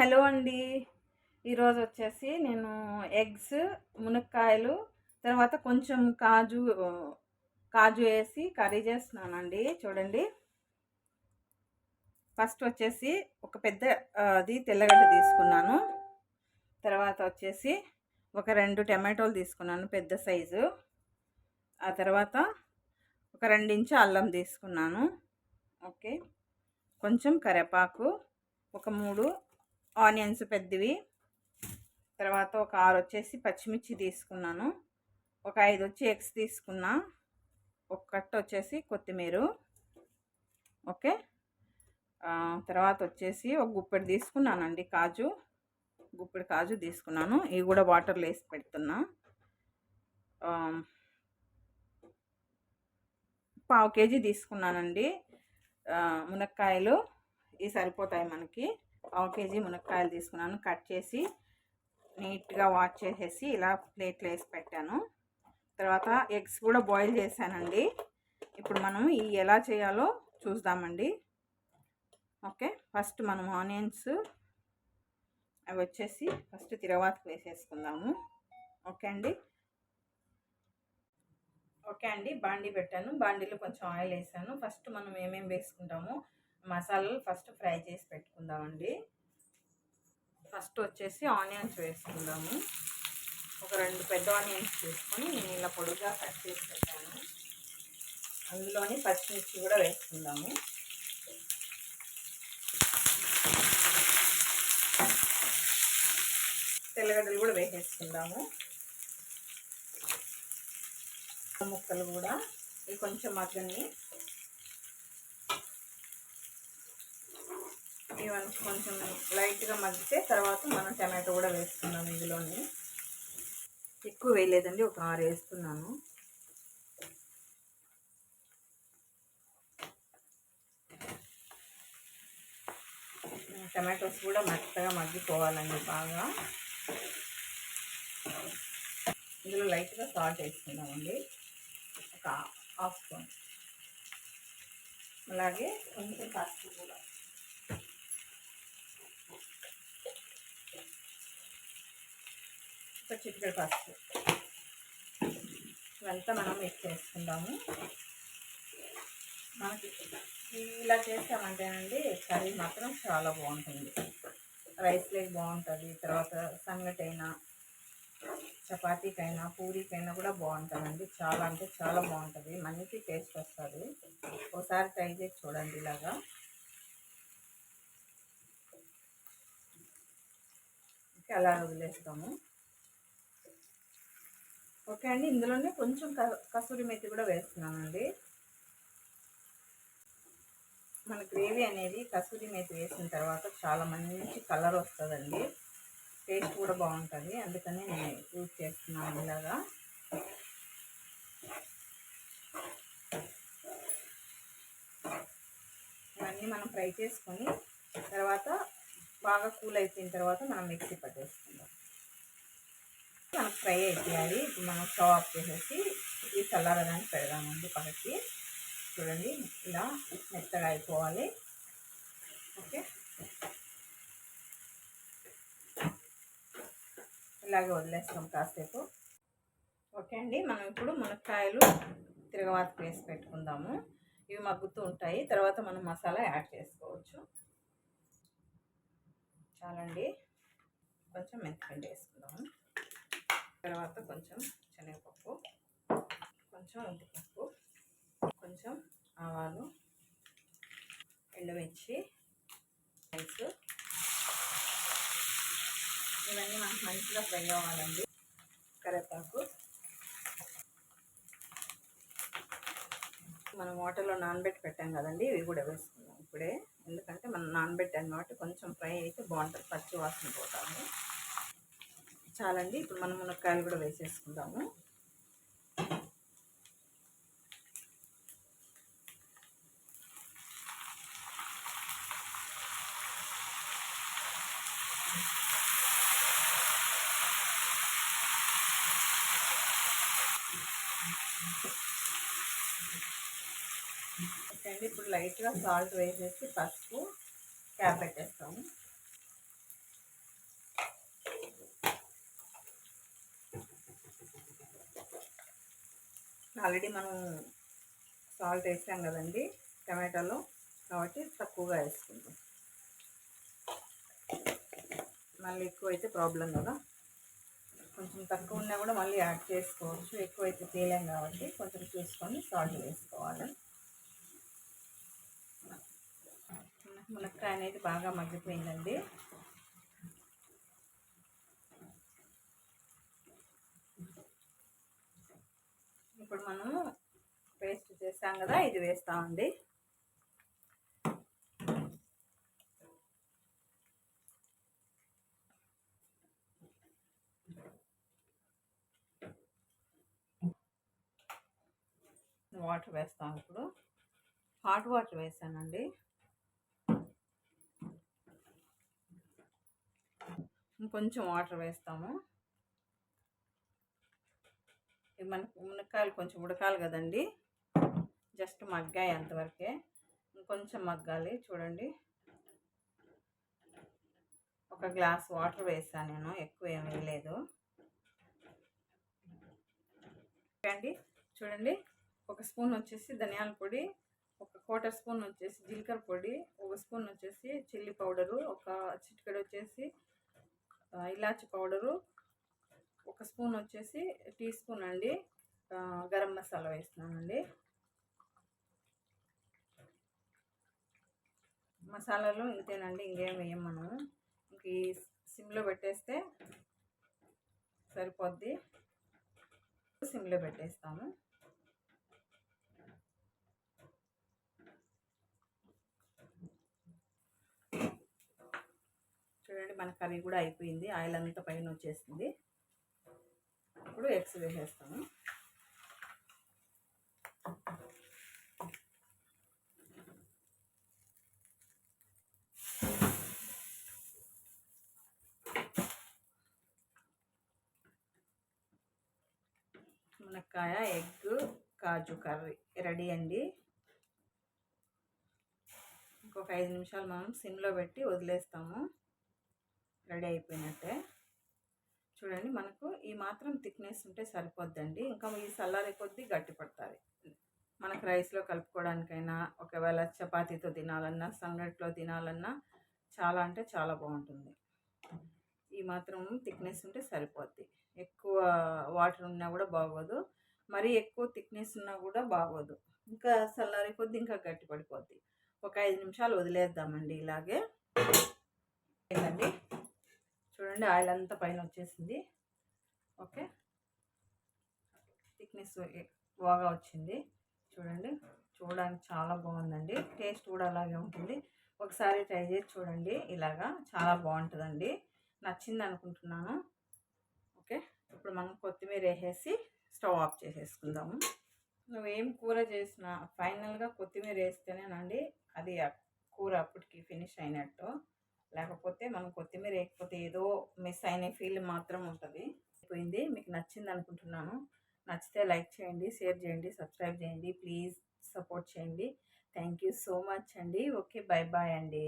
Hello అండి. ఈరోజు వచ్చేసి నేను ఎగ్స్ మునక్కాయలు తర్వాత కొంచెం కాజు కాజు వేసి కర్రీ చేస్తున్నానండి. చూడండి. ఫస్ట్ వచ్చేసి ఒక పెద్ద అది తెల్లగడ్డ తీసుకున్నాను. తర్వాత వచ్చేసి ఒక రెండు టమాటోలు తీసుకున్నాను పెద్ద సైజు. ఆ తర్వాత ఒక రెండించు అల్లం తీసుకున్నాను. ఓకే. కొంచెం కరివేపాకు ఒక మూడు ఆనియన్స్ పెద్దవి. తర్వాత ఒక ఆరు వచ్చేసి పచ్చిమిర్చి తీసుకున్నాను. ఒక ఐదు వచ్చి ఎగ్స్ తీసుకున్నా. ఒక కట్ట వచ్చేసి కొత్తిమీర. ఓకే? తర్వాత వచ్చేసి ఒక గుప్పెడు తీసుకున్నానండి కాజు. గుప్పెడు కాజు తీసుకున్నాను. ఇవి కూడా వాటర్లో వేసి పెడుతున్నా. పావు కేజీ తీసుకున్నానండి. మునక్కాయలు. ఇవి సరిపోతాయి మనకి. పావు కేజీ మునక్కాయలు తీసుకున్నాను. కట్ చేసి నీట్గా వాష్ చేసేసి ఇలా ప్లేట్లో వేసి పెట్టాను. తర్వాత ఎగ్స్ కూడా బాయిల్ చేశానండి. ఇప్పుడు మనం ఈ ఎలా చేయాలో చూద్దామండి. ఓకే ఫస్ట్ మనం ఆనియన్స్ అవి వచ్చేసి ఫస్ట్ తిరవాతకు వేసేసుకుందాము. ఓకే అండి? ఓకే అండి బాండీ పెట్టాను. బాండీలో కొంచెం ఆయిల్ వేసాను. ఫస్ట్ మనం ఏమేమి వేసుకుంటామో మసాలాలు ఫస్ట్ ఫ్రై చేసి పెట్టుకుందామండి. ఫస్ట్ వచ్చేసి ఆనియన్స్ వేసుకుందాము. ఒక రెండు పెద్ద ఆనియన్స్ తీసుకొని నేను ఇలా పొడుగా కట్ చేసి పెట్టాను. అందులోని పచ్చిమిర్చి కూడా వేసుకుందాము. తెల్లగడ్డలు కూడా వేసేసుకుందాము. ముక్కలు కూడా ఇవి కొంచెం మగ్గని ఇవన్నీ కొంచెం లైట్గా మగ్గితే తర్వాత మనం టమాటో కూడా వేసుకున్నాం ఇందులోని. ఎక్కువ వేయలేదండి ఒక ఆరు వేస్తున్నాను. టమాటోస్ కూడా మెత్తగా మగ్గిపోవాలండి బాగా. ఇందులో లైట్గా సాల్ట్ వేసుకుందామండి. ఒక హాఫ్ స్పూన్. అలాగే కొంచెం కాస్త కూడా. ఒక చిటికెడు పసుపు. ఇవంతా మనం మిక్స్ చేసుకుందాము. మనకి ఇలా చేసామంటేనండి కర్రీ మాత్రం చాలా బాగుంటుంది. రైస్లోకి బాగుంటుంది తర్వాత సంగటైనా చపాతీకైనా పూరీకైనా కూడా బాగుంటుందండి. చాలా అంటే చాలా బాగుంటుంది. మంచి టేస్ట్ వస్తుంది. ఒకసారి ట్రై చేసి చూడండి ఇలాగా. అలా వదిలేస్తాము. ఓకే అండి. ఇందులోనే కొంచెం కసూరి మెతి కూడా వేస్తున్నానండి మన గ్రేవీ అనేది కసూరి మేతి వేసిన తర్వాత చాలా మంచి కలర్ వస్తుందండి. టేస్ట్ కూడా బాగుంటుంది. అందుకని నేను యూజ్ చేస్తున్నాను ఇలాగా. ఇవన్నీ మనం ఫ్రై చేసుకొని తర్వాత బాగా కూల్ అయిపోయిన తర్వాత మనం మిక్సీ పట్టేసుకుందాం. మనకు ఫ్రై చేయాలి ఇప్పుడు మనం స్టవ్ ఆఫ్ చేసేసి ఈ చల్లారడానికి పెడదామండి పక్కకి. చూడండి ఇలా మెత్తగా అయిపోవాలి. ఓకే. ఇలాగే వదిలేస్తాం కాసేపు. ఓకే అండి మనం ఇప్పుడు మునక్కాయలు తిరగవాత వేసి పెట్టుకుందాము. ఇవి మగ్గుతూ ఉంటాయి. తర్వాత మనం మసాలా యాడ్ చేసుకోవచ్చు. చాలండి. కొంచెం మెంతిపిండి వేసుకుందాము తర్వాత కొంచెం శనగపప్పు కొంచెం ఉద్దిపప్పు కొంచెం ఆవాలు ఎండుమిర్చి రైస్. ఇవన్నీ మనకు మంచిగా ఫ్రై అవ్వాలండి. కరివేపాకు. మనం వాటర్లో నానబెట్టి పెట్టాం కదండి ఇవి కూడా వేసుకున్నాం ఇప్పుడే. ఎందుకంటే మనం నానబెట్టాం కాబట్టి కొంచెం ఫ్రై అయితే బాగుంటుంది పచ్చి వాసన పోతాము చాలండి. ఇప్పుడు మనం మునక్కాయలు కూడా వేసేసుకుందాము. ఇప్పుడు లైట్గా సాల్ట్ వేసేసి పసుపు క్యాప్ పెట్టేస్తాము. ఆల్రెడీ మనం సాల్ట్ వేసాం కదండి టమాటాలో. కాబట్టి తక్కువగా వేసుకుంటాం మళ్ళీ ఎక్కువ అయితే ప్రాబ్లం కదా. కొంచెం తక్కువ ఉన్నా కూడా మళ్ళీ యాడ్ చేసుకోవచ్చు. ఎక్కువైతే అయితే తేలేం కాబట్టి కొంచెం చూసుకొని సాల్ట్ వేసుకోవాలి. మునక్కాయ అనేది బాగా మగ్గిపోయిందండి. ఇప్పుడు మనము పేస్ట్ చేసాం కదా ఇది వేస్తామండి వాటర్ వేస్తాం ఇప్పుడు. హాట్ వాటర్ వేసానండి. ఇంకొంచెం వాటర్ వేస్తాము. మనకి మునక్కాయలు కొంచెం ఉడకాలి కదండి. జస్ట్ మగ్గాయి అంతవరకే. ఇంకొంచెం మగ్గాలి. చూడండి. ఒక గ్లాస్ వాటర్ వేసాను నేను. ఎక్కువ ఏం వేయలేదు. అండి చూడండి. ఒక స్పూన్ వచ్చేసి ధనియాల పొడి ఒక క్వార్టర్ స్పూన్ వచ్చేసి జీలకర్ర పొడి ఒక స్పూన్ వచ్చేసి చిల్లీ పౌడరు ఒక చిటికెడు వచ్చేసి ఇలాచి పౌడరు ఒక స్పూన్ వచ్చేసి టీ స్పూన్ అండి గరం మసాలా వేస్తున్నానండి. మసాలాలు ఇంతేనండి ఇంకేం వేయం మనం ఇంక ఈ సిమ్లో పెట్టేస్తే సరిపోద్ది. సిమ్లో పెట్టేస్తాము చూడండి మన కర్రీ కూడా అయిపోయింది. ఆయిల్ అంతా పైన వచ్చేసింది. ఇప్పుడు ఎగ్స్ వేసేస్తాము. మునక్కాయ ఎగ్ కాజు కర్రీ రెడీ అండి. ఇంకొక ఐదు నిమిషాలు మనం సిమ్లో పెట్టి వదిలేస్తాము. రెడీ అయిపోయినట్టే. చూడండి మనకు ఈ మాత్రం థిక్నెస్ ఉంటే సరిపోద్దండి. ఇంకా ఈ చల్లారే కొద్దీ గట్టి పడుతుంది. మనకు రైస్లో కలుపుకోవడానికైనా ఒకవేళ చపాతీతో తినాలన్నా సంగటిలో తినాలన్నా చాలా అంటే చాలా బాగుంటుంది. ఈ మాత్రం థిక్నెస్ ఉంటే సరిపోద్ది. ఎక్కువ వాటర్ ఉన్నా కూడా బాగోదు. మరీ ఎక్కువ థిక్నెస్ ఉన్నా కూడా బాగోదు. ఇంకా చల్లారే కొద్ది ఇంకా గట్టి పడిపోద్ది. ఒక ఐదు నిమిషాలు వదిలేద్దామండి ఇలాగే. ఏంటండి? చూడండి ఆయిల్ అంతా పైన వచ్చేసింది. ఓకే. థిక్నెస్ బాగా వచ్చింది. చూడండి చూడడానికి చాలా బాగుందండి. టేస్ట్ కూడా అలాగే ఉంటుంది. ఒకసారి ట్రై చేసి చూడండి ఇలాగా చాలా బాగుంటుందండి. నచ్చింది అనుకుంటున్నాను. ఓకే. ఇప్పుడు మనం కొత్తిమీర వేసేసి స్టవ్ ఆఫ్ చేసేసుకుందాము. నువ్వేం కూర చేసినా ఫైనల్గా కొత్తిమీర వేస్తేనేనండి అది కూర అప్పటికి ఫినిష్ అయినట్టు. లేకపోతే మనం కొత్తిమీర వేయకపోతే ఏదో మిస్ అయిన ఫీల్ మాత్రం ఉంటుంది. అయిపోయింది. మీకు నచ్చింది అనుకుంటున్నాను. నచ్చితే లైక్ చేయండి షేర్ చేయండి సబ్స్క్రైబ్ చేయండి ప్లీజ్ సపోర్ట్ చేయండి. థ్యాంక్ యూ సో మచ్ అండి. ఓకే బాయ్ బాయ్ అండి.